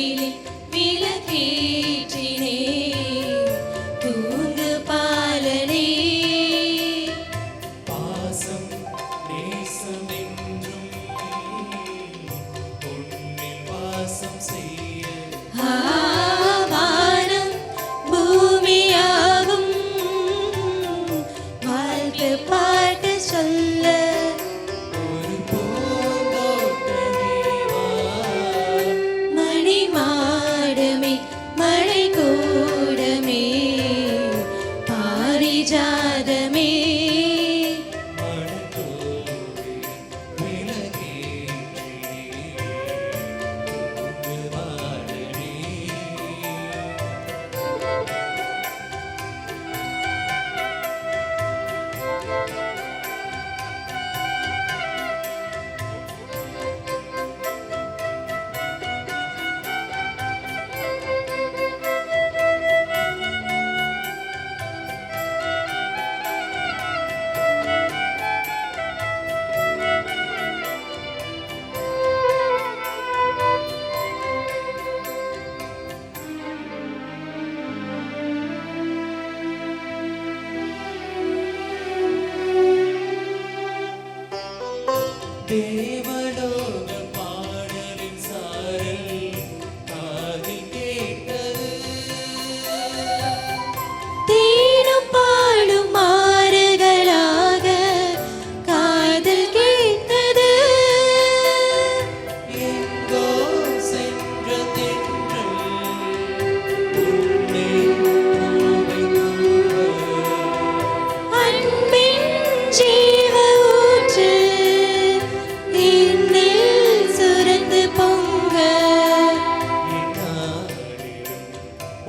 really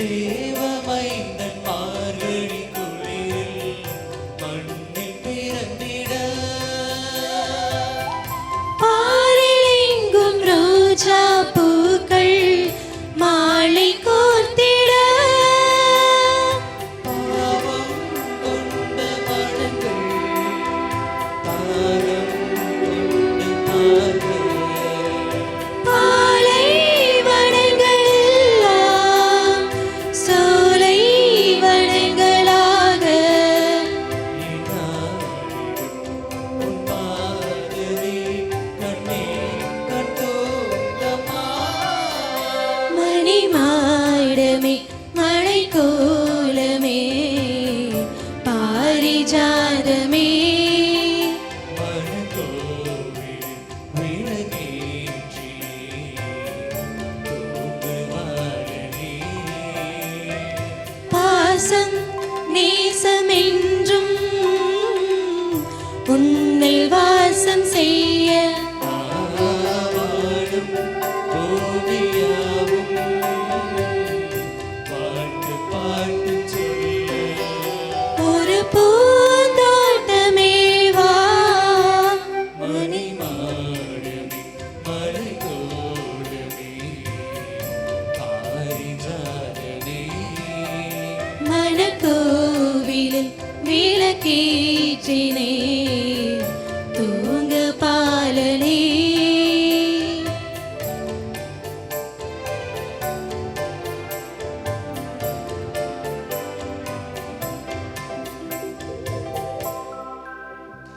தேவமை மணி மாடமே மழை கோலமே பாரிஜாதமே. பாசங்க கோவிலில் விளக்கீற்றினே